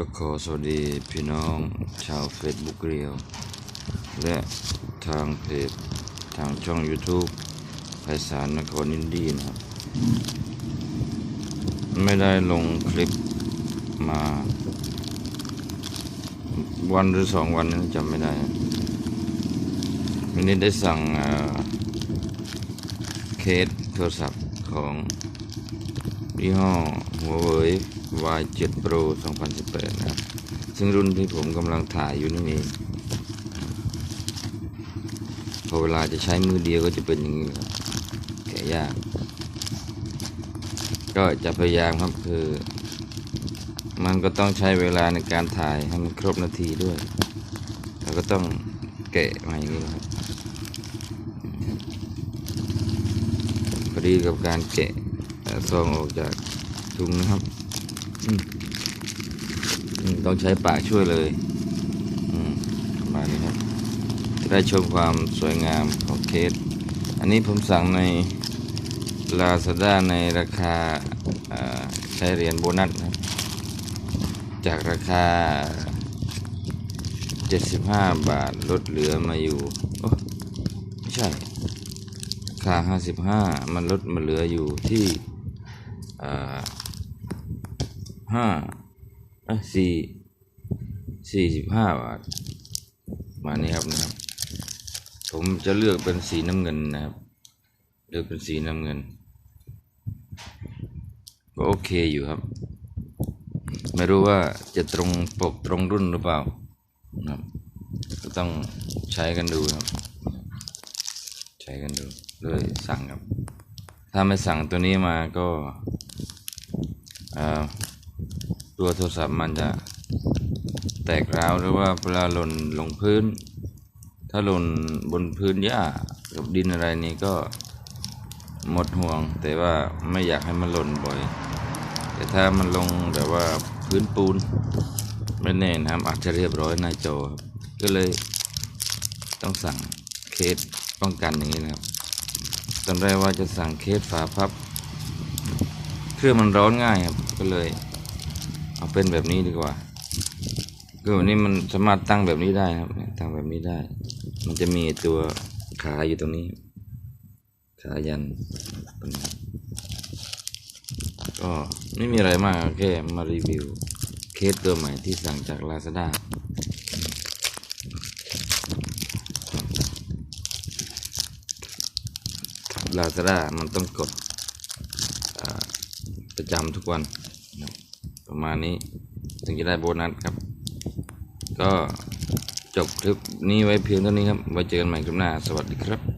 ก็ขอสวัสดีพี่น้องชาว Facebook เรียว และทางเพจทางช่อง YouTube ไพศาลนครอินดีนะครับ ไม่ได้ลงคลิปมา วันหรือสองวันนั้นจำไม่ได้ วันนี้ได้สั่งเเคสโทรศัพท์ของ ยี่ห้อหัวเว่ย Y7 Pro 2018 นะครับ ซึ่งรุ่นที่ผมกำลังถ่ายอยู่นี่เองพอเวลาจะใช้มือเดียวก็จะเป็นอย่างนี้ครับแกะยาก ก็จะพยายามครับคือ มันก็ต้องใช้เวลาในการถ่ายให้มันครบนาทีด้วยแล้วก็ต้องแกะมาอย่างนี้ครับพอดีกับการแกะ ซองออกจากถุงนะครับต้องใช้ปากช่วยเลยมประมาณนี้ครับจะได้ชมความสวยงามของเคส อันนี้ผมสั่งใน Lazada ในราคาใช้เหรียญโบนัสนะครับจากราคา 75 บาทลดเหลือมาอยู่โอ้ไม่ใช่ราคา 55 มันลดมาเหลืออยู่ที่ ห้าเอ้ยสี่สี่สิบห้าบาทมานี้ครับนะครับ ผมจะเลือกเป็นสีน้ำเงินนะครับ เลือกเป็นสีน้ำเงินก็โอเคอยู่ครับ ไม่รู้ว่าจะตรงปกตรงรุ่นหรือเปล่านะครับก็ต้องใช้กันดูครับ ใช้กันดูเลยสั่งครับ ถ้าไม่สั่งตัวนี้มาก็ตัวโทรศัพท์มันจะแตกร้าวหรือว่าเวลาหล่นลงพื้น ถ้าหล่นบนพื้นหญ้ากับดินอะไรนี้ก็หมดห่วง แต่ว่าไม่อยากให้มันหล่นบ่อย แต่ถ้ามันลงแบบว่าพื้นปูนไม่แน่นะครับอาจจะเรียบร้อยนาจอครับก็เลยต้องสั่งเคสป้องกันอย่างนี้นะครับ ตอนแรกว่าจะสั่งเคสฝาพับ เครื่องมันร้อนง่ายครับ ก็เลย เอาเป็นแบบนี้ดีกว่าคือแบบนี้มันสามารถตั้งแบบนี้ได้ครับตั้งแบบนี้ได้ มันจะมีตัวขาอยู่ตรงนี้ ขายันตรงนี้ก็ไม่มีอะไรมากแค่มารีวิว เคสตัวใหม่ที่สั่งจาก Lazada ลาซาด้ามันต้องกดประจำทุกวันประมาณนี้ถึงจะได้โบนัสครับ ก็จบคลิปนี้ไว้เพียงเท่านี้ครับ ไว้เจอกันใหม่คลิปหน้า สวัสดีครับ